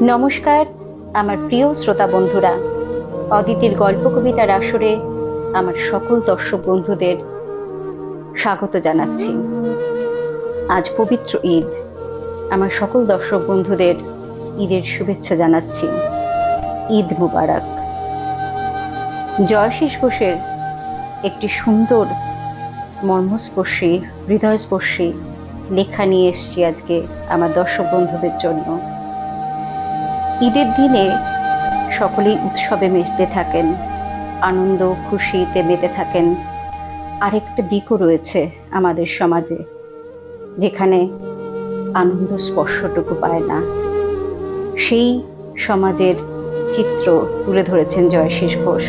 নমস্কার, আমার প্রিয় শ্রোতা বন্ধুরা। অদিতির গল্প কবিতার আসরে আমার সকল দর্শক বন্ধুদের স্বাগত জানাচ্ছি। আজ পবিত্র ঈদ। আমার সকল দর্শক বন্ধুদের ঈদের শুভেচ্ছা জানাচ্ছি। ঈদ মুবারক। জয়শীষ ঘোষের একটি সুন্দর মর্মস্পর্শী, হৃদয়স্পর্শী লেখা নিয়ে এসেছি আজকে আমার দর্শক বন্ধুদের জন্য। ঈদের দিনে সকলেই উৎসবে মেতে থাকেন, আনন্দ খুশিতে মেতে থাকেন। আরেকটা দিকও রয়েছে আমাদের সমাজে, যেখানে আনন্দ স্পর্শটুকু পায় না। সেই সমাজের চিত্র তুলে ধরেছেন জয়শীষ ঘোষ।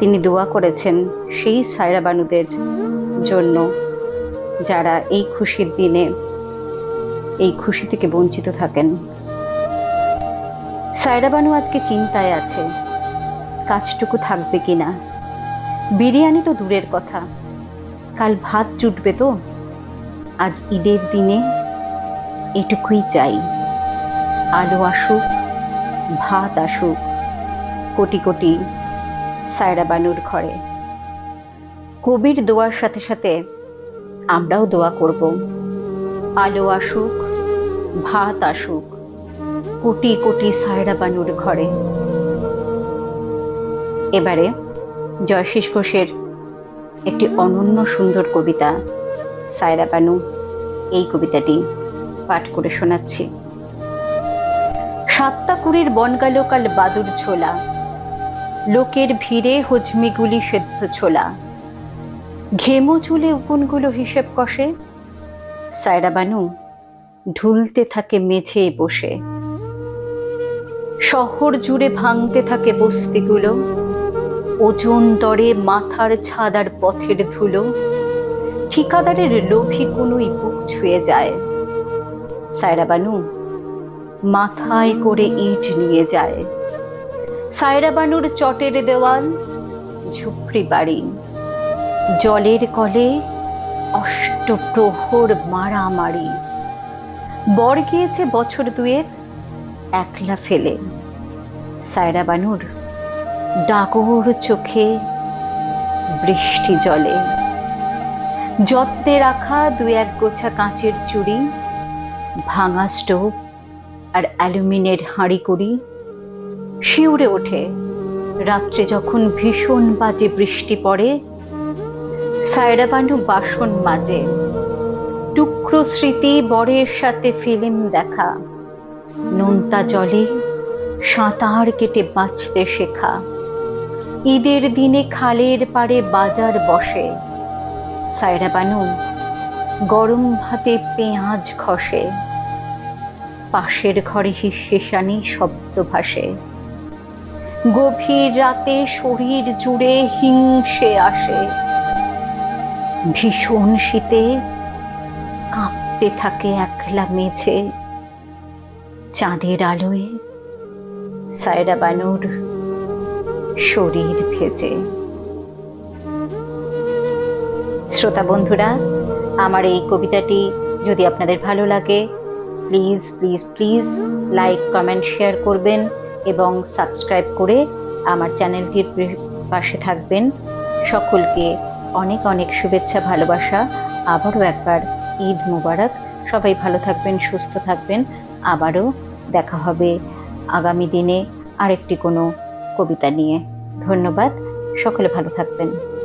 তিনি দোয়া করেছেন সেই সায়রা বানুদের জন্য যারা এই খুশির দিনে, এই খুশি থেকে বঞ্চিত থাকেন। সায়রা বানু আজকে চিন্তায় আছে, কাজটুকু থাকবে কিনা? বিরিয়ানি তো দূরের কথা, কাল ভাত জুটবে তো, আজ ঈদের দিনে এটুকুই চাই। আলো আসুক, ভাত আসুক, কোটি কোটি সায়রা বানুর ঘরে। কবির দোয়ার সাথে সাথে আমরাও দোয়া করব। আলো আসুক, ভাত আসুক কোটি কোটি সায়রা বানুর ঘরে। এবারে জয়শীষ ঘোষের একটি অনন্য সুন্দর কবিতা, সায়রা বানু, এই কবিতাটি পাঠ করে শোনাচ্ছি। সাতটা কুড়ির বনগালোকাল বাদুর ছোলা, লোকের ভিড়ে হজমিগুলি সেদ্ধ ছোলা। ঘেমো চুলে উকুনগুলো হিসেব কষে, সায়রা বানু ঢুলতে থাকে মেঝে বসে। শহর জুড়ে ভাঙতে থাকে বস্তিগুলো। ওজন দরে মাথার ছাদার পথের ধুলো। ঠিকাদারের লোভী কোনোই বুক ছুঁয়ে যায়। সায়রা বানু, মাথায় করে ইট নিয়ে যায়। সায়রা বানুর চটের দেওয়াল, ঝুপড়ি বাড়ি। জলের কলে অষ্টপ্রহর মারামারি। বর গিয়েছে বছর দুয়েক একলা ফেলে। সায়রা বানুর ডাকর চোখে বৃষ্টি জলে। যত্নে রাখা দু এক গোছা কাঁচের চুড়ি, ভাঙা স্টোভ আর অ্যালুমিনের হাঁড়ি করি শিউরে ওঠে। রাত্রে যখন ভীষণ বাজে বৃষ্টি পড়ে, সায়রা বানু বাসন মাজে। টুকরো স্মৃতি বরের সাথে ফিল্ম দেখা। নোনতা জলে সাঁতার কেটে বাঁচতে শেখা। ঈদের দিনে খালের পাড়ে বাজার বসে। সায়রা বানু, গরম ভাতে পেঁয়াজ খসে পাশের ঘরে হিসেসানি শব্দ ভাসে। গভীর রাতে শরীর জুড়ে হিংসে আসে। ভীষণ শীতে কাঁপতে থাকে একলা মেঝে। চাঁদের আলোয় সায়রা বানুর শরীর ভেজে। শ্রোতা বন্ধুরা, আমার এই কবিতাটি যদি আপনাদের ভালো লাগে, please please please like, comment, share করবেন এবং সাবস্ক্রাইব করে আমার চ্যানেলটির পাশে থাকবেন। সকলকে অনেক অনেক শুভেচ্ছা, ভালোবাসা। আবারও একবার ঈদ মুবারক। সবাই ভালো থাকবেন, সুস্থ থাকবেন। আবারও দেখা হবে আগামী দিনে আরেকটি কোনো কবিতা নিয়ে। ধন্যবাদ। সকলে ভালো থাকবেন।